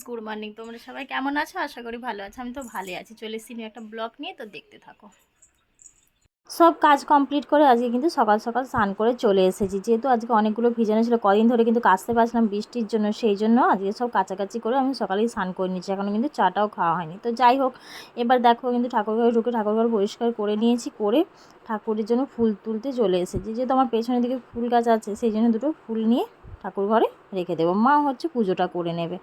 Friends good morning তোমরা সবাই কেমন আছো? আশা করি ভালো আছো। আমি তো ভালোই আছি। চলে এসেছি একটা ব্লগ নিয়ে, তো দেখতে থাকো। সব কাজ কমপ্লিট করে আজকে কিন্তু সকাল সকাল স্নান করে চলে এসেছি। যেহেতু আজকে অনেকগুলো ভিজানো ছিল, কদিন ধরে কিন্তু কাচতে পারছিলাম বৃষ্টির জন্য, সেই জন্য আজকে সব কাছাকাছি করে আমি সকালেই স্নান করে নিয়েছি। এখনও কিন্তু চাটাও খাওয়া হয়নি। তো যাই হোক, এবার দেখো কিন্তু ঠাকুরঘরে ঢুকে ঠাকুরঘর পরিষ্কার করে নিয়েছি, করে ঠাকুরের জন্য ফুল তুলতে চলে এসেছি। যেহেতু আমার পেছনের দিকে ফুল গাছ আছে, সেই জন্য দুটো ফুল নিয়ে ঠাকুর ঘরে রেখে দেবো। মা হচ্ছে পুজোটা করে নেবে।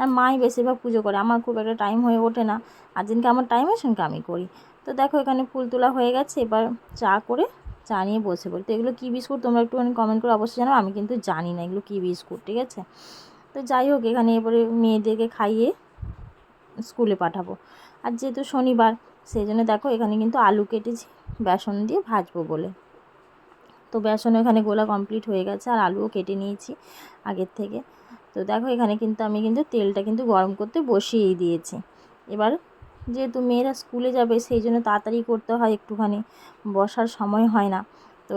আর মাই বেশিরভাগ পুজো করে। আমার খুব একটা টাইম হয়ে ওঠে না। আর যেদিনকে আমার টাইম সেদিনকে আমি করি। তো দেখো, এখানে ফুল তোলা হয়ে গেছে। এবার চা করে চা নিয়ে বসে পড়ি। তো এগুলো কী বিস্কুট? তোমরা একটুখানি কমেন্ট করে অবশ্যই জানাও। আমি কিন্তু জানি না এগুলো কী বিস্কুট, ঠিক আছে? তো যাই হোক, এখানে এবারে মেয়েদেরকে খাইয়ে স্কুলে পাঠাবো। আর যেহেতু শনিবার, সেই জন্য দেখো, এখানে কিন্তু আলু কেটেছি, বেসন দিয়ে ভাজবো বলে। তো বেসন এখানে গোলা কমপ্লিট হয়ে গেছে আর আলুও কেটে নিয়েছি আগের থেকে। তো দেখো এখানে কিন্তু আমি কিন্তু তেলটা কিন্তু গরম করতে বসিয়েই দিয়েছি। এবার যেহেতু মেয়েরা স্কুলে যাবে সেই জন্য তাড়াতাড়ি করতে হয়, একটুখানি বসার সময় হয় না। তো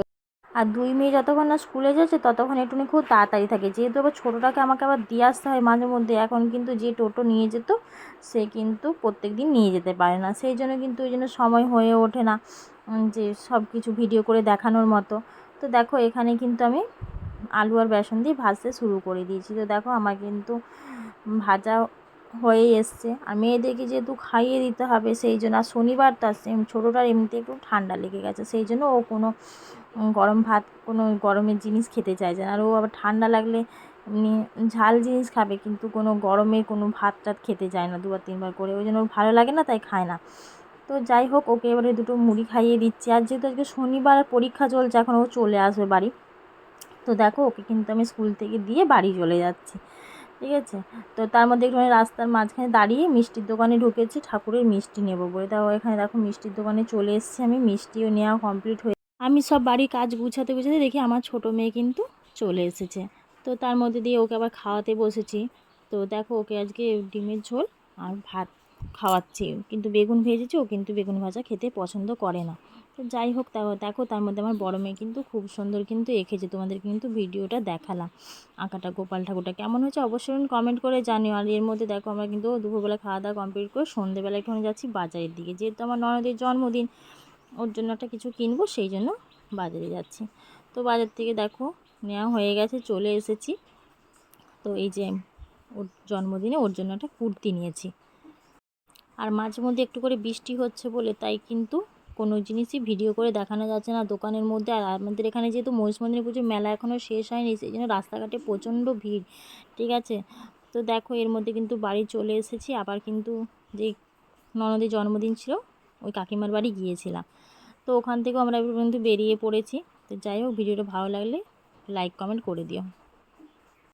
আর দুই মেয়ে যতক্ষণ না স্কুলে যাচ্ছে ততক্ষণ একটুখানি খুব তাড়াতাড়ি থাকে। যেহেতু আবার ছোটোটাকে আমাকে আবার দিয়ে আসতে হয় মাঝে মধ্যে, এখন কিন্তু যে টোটো নিয়ে যেত সে কিন্তু প্রত্যেক দিন নিয়ে যেতে পারে না। সেই জন্য কিন্তু ওই জন্য সময় হয়ে ওঠে না যে সব কিছু ভিডিও করে দেখানোর মতো। তো দেখো এখানে কিন্তু আমি আলু আর বেসন দিয়ে ভাজতে শুরু করে দিয়েছি। তো দেখো আমার কিন্তু ভাজা হয়ে এসছে। আর মেয়েদেরকে যেহেতু খাইয়ে দিতে হবে, সেই জন্য আর শনিবার তো আসছে ছোটোটার এমনিতে একটু ঠান্ডা লেগে গেছে, সেই জন্য ও কোনো গরম ভাত, কোনো গরমের জিনিস খেতে চাইছে না। আর ও আবার ঠান্ডা লাগলে এমনি ঝাল জিনিস খাবে, কিন্তু কোনো গরমে কোনো ভাত টাত খেতে চায় না, দুবার তিনবার করে। ওই জন্য ওর ভালো লাগে না, তাই খায় না। তো যাই হোক, ওকে এবারে দুটো মুড়ি খাইয়ে দিচ্ছি। আর যেহেতু আজকে শনিবার পরীক্ষা চলছে, এখন ও চলে আসবে বাড়ি। তো দেখো, ওকে কিন্তু আমি স্কুল থেকে দিয়ে বাড়ি চলে যাচ্ছি, ঠিক আছে? তো তার মধ্যে একটু রাস্তার মাঝখানে দাঁড়িয়ে মিষ্টির দোকানে ঢুকেছি, ঠাকুরের মিষ্টি নেব বলে। তাও এখানে দেখো মিষ্টির দোকানে চলে এসেছি আমি, মিষ্টিও নেওয়া কমপ্লিট হয়ে আমি সব বাড়ির কাজ গুছাতে গুছাতে দেখি আমার ছোটো মেয়ে কিন্তু চলে এসেছে। তো তার মধ্যে দিয়ে ওকে আবার খাওয়াতে বসেছি। তো দেখো, ওকে আজকে ডিমের ঝোল আর ভাত। খাওয়াচ্ছি। কিন্তু বেগুন ভেজেছি? ও কিন্তু বেগুন ভাজা খেতে পছন্দ করে না। তো যাই হোক দেখো, তার মধ্যে আমার বড় মেয়ে কিন্তু খুব সুন্দর কিন্তু এঁকেছে। তোমাদের কিন্তু ভিডিওটা দেখালাম। আঁকাটা, গোপাল ঠাকুরটা কেমন হয়েছে অবশ্যই কমেন্ট করে জানিও। আর এর মধ্যে দেখো, আমরা কিন্তু দুপুরবেলা খাওয়া দাওয়া কমপ্লিট করে সন্ধ্যেবেলা একটুখানি যাচ্ছি বাজারের দিকে। যেহেতু আমার ননদের জন্মদিন, ওর জন্য একটা কিছু কিনবো, সেই জন্য বাজারে যাচ্ছি। তো বাজার থেকে দেখো, নেওয়া হয়ে গেছে, চলে এসেছি। তো এই যে, ওর জন্মদিনে ওর জন্য একটা কুর্তি নিয়েছি। আর মাঝে মধ্যে একটু করে বৃষ্টি হচ্ছে বলে তাই কিন্তু কোনো জিনিসই ভিডিও করে দেখানো যাচ্ছে না দোকানের মধ্যে। আর আমাদের এখানে যেহেতু মহিষ মন্দির পুজোর মেলা এখনও শেষ হয়নি সেই জন্য রাস্তাঘাটে প্রচণ্ড ভিড়, ঠিক আছে? তো দেখো, এর মধ্যে কিন্তু বাড়ি চলে এসেছি। আবার কিন্তু যে ননদের জন্মদিন ছিল, ওই কাকিমার বাড়ি গিয়েছিলাম। তো ওখান থেকেও আমরা কিন্তু বেরিয়ে পড়েছি। তো যাই হোক, ভিডিওটা ভালো লাগলে লাইক কমেন্ট করে দিও।